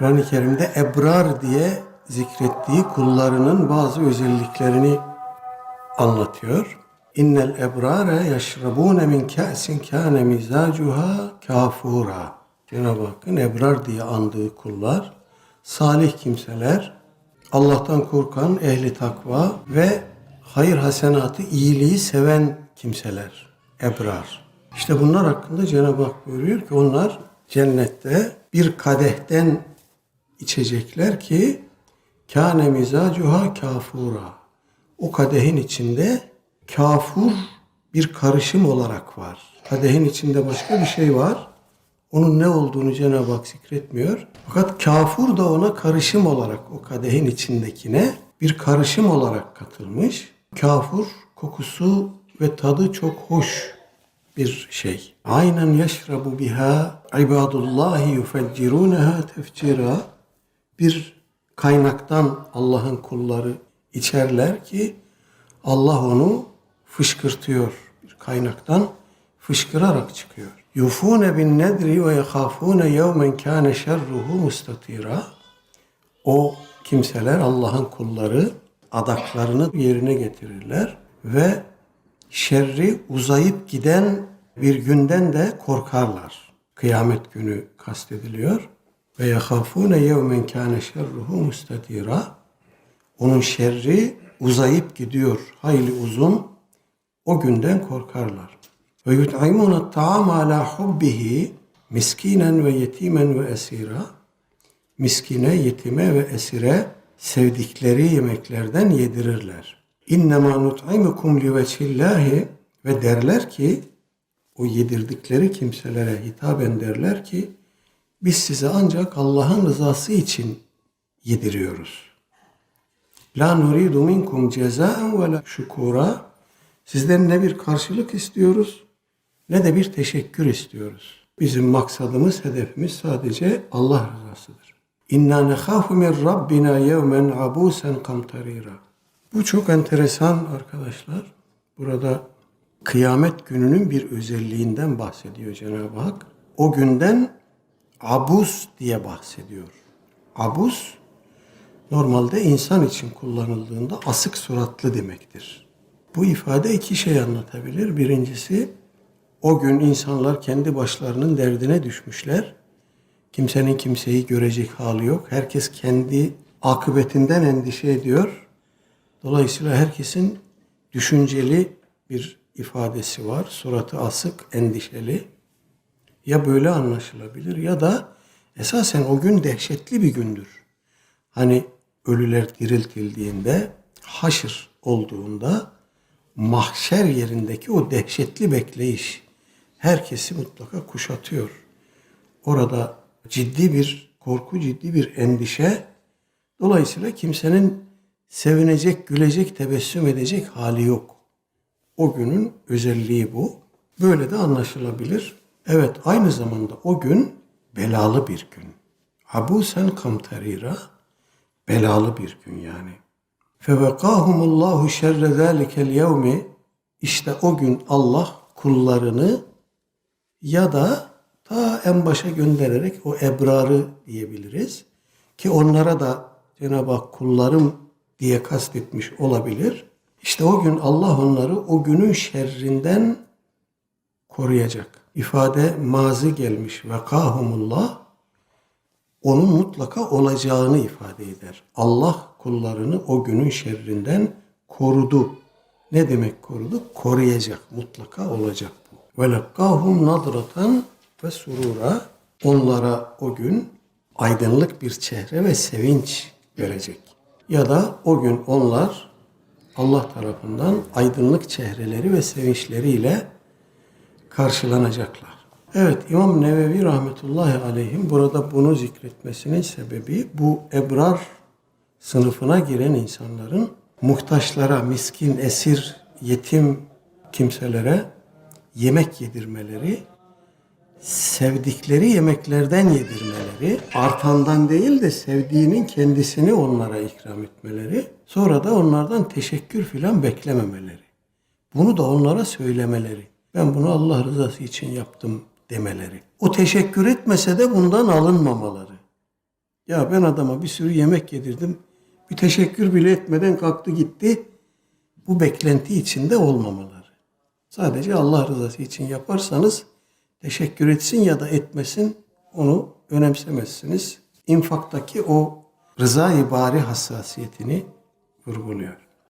Kur'an-ı Kerim'de ebrar diye zikrettiği kullarının bazı özelliklerini anlatıyor. İnnel ebrare yeşrabune min ka'sin kâne mizacuha kafura. Cenab-ı Hakk'ın ebrar diye andığı kullar, salih kimseler, Allah'tan korkan, ehli takva ve hayır hasenatı, iyiliği seven kimseler. Ebrar. İşte bunlar hakkında Cenab-ı Hak buyuruyor ki onlar cennette bir kadehten içecekler ki kâne mizacuha kafura. O kadehin içinde kafur bir karışım olarak var. Kadehin içinde başka bir şey var. Onun ne olduğunu Cenab-ı Hak zikretmiyor. Fakat kafur da ona karışım olarak o kadehin içindekine bir karışım olarak katılmış. Kafur kokusu ve tadı çok hoş bir şey. Aynen yeşrabu biha ibadullahi yufecciruneha tefcira. Bir kaynaktan Allah'ın kulları içerler ki Allah onu fışkırtıyor. Bir kaynaktan fışkırarak çıkıyor. Yufune bin nedri ve yehafune yevmen kâne şerruhu mustatira. O kimseler Allah'ın kulları adaklarını yerine getirirler ve şerri uzayıp giden bir günden de korkarlar. Kıyamet günü kastediliyor. Ve yehafune yevmen kâne şerruhu mustatira. Onun şerri uzayıp gidiyor. Hayli uzun. O günden korkarlar. Ve yut'imûne ta'am ala hubbihi miskinen ve yetimen ve esira. Miskine, yetime ve esire sevdikleri yemeklerden yedirirler. İnnemâ nut'imukum liveçhillâhi ve derler ki o yedirdikleri kimselere hitaben derler ki biz size ancak Allah'ın rızası için yediriyoruz. La nuridu minkum cezaen ve la şukura. Sizden ne bir karşılık istiyoruz ne de bir teşekkür istiyoruz. Bizim maksadımız, hedefimiz sadece Allah rızasıdır. İnna nekhafu min rabbina yevmen abusen kamtarira. Bu çok enteresan arkadaşlar. Burada kıyamet gününün bir özelliğinden bahsediyor Cenab-ı Hak. O günden abus diye bahsediyor. Abus normalde insan için kullanıldığında asık suratlı demektir. Bu ifade iki şey anlatabilir. Birincisi o gün insanlar kendi başlarının derdine düşmüşler. Kimsenin kimseyi görecek hali yok. Herkes kendi akıbetinden endişe ediyor. Dolayısıyla herkesin düşünceli bir ifadesi var. Suratı asık, endişeli. Ya böyle anlaşılabilir ya da esasen o gün dehşetli bir gündür. Hani ölüler diriltildiğinde, haşır olduğunda mahşer yerindeki o dehşetli bekleyiş herkesi mutlaka kuşatıyor. Orada ciddi bir korku, ciddi bir endişe. Dolayısıyla kimsenin sevinecek, gülecek, tebessüm edecek hali yok. O günün özelliği bu. Böyle de anlaşılabilir. Evet aynı zamanda o gün belalı bir gün. Abusen kamtarira belalı bir gün yani. Fevekahumullahu şerre zâlikel yevmi işte o gün Allah kullarını ya da ta en başa göndererek o ebrarı diyebiliriz. Ki onlara da Cenab-ı Hak kullarım diye kastetmiş olabilir. İşte o gün Allah onları o günün şerrinden koruyacak. İfade mazi gelmiş. Vekahumullah onun mutlaka olacağını ifade eder. Allah kullarını o günün şerrinden korudu. Ne demek korudu? Koruyacak. Mutlaka olacak bu. Ve lekkahum nadratan ve surura. Onlara o gün aydınlık bir çehre ve sevinç verecek. Ya da o gün onlar Allah tarafından aydınlık çehreleri ve sevinçleriyle karşılanacaklar. Evet İmam Nevevi rahmetullahi aleyhim burada bunu zikretmesinin sebebi bu ebrar sınıfına giren insanların muhtaçlara, miskin, esir, yetim kimselere yemek yedirmeleri, sevdikleri yemeklerden yedirmeleri, artandan değil de sevdiğinin kendisini onlara ikram etmeleri, sonra da onlardan teşekkür filan beklememeleri. Bunu da onlara söylemeleri. Ben bunu Allah rızası için yaptım demeleri. O teşekkür etmese de bundan alınmamaları. Ya ben adama bir sürü yemek yedirdim. Bir teşekkür bile etmeden kalktı gitti. Bu beklenti içinde olmamaları. Sadece Allah rızası için yaparsanız teşekkür etsin ya da etmesin onu önemsemezsiniz. İnfaktaki o rıza-i bari hassasiyetini vurguluyor.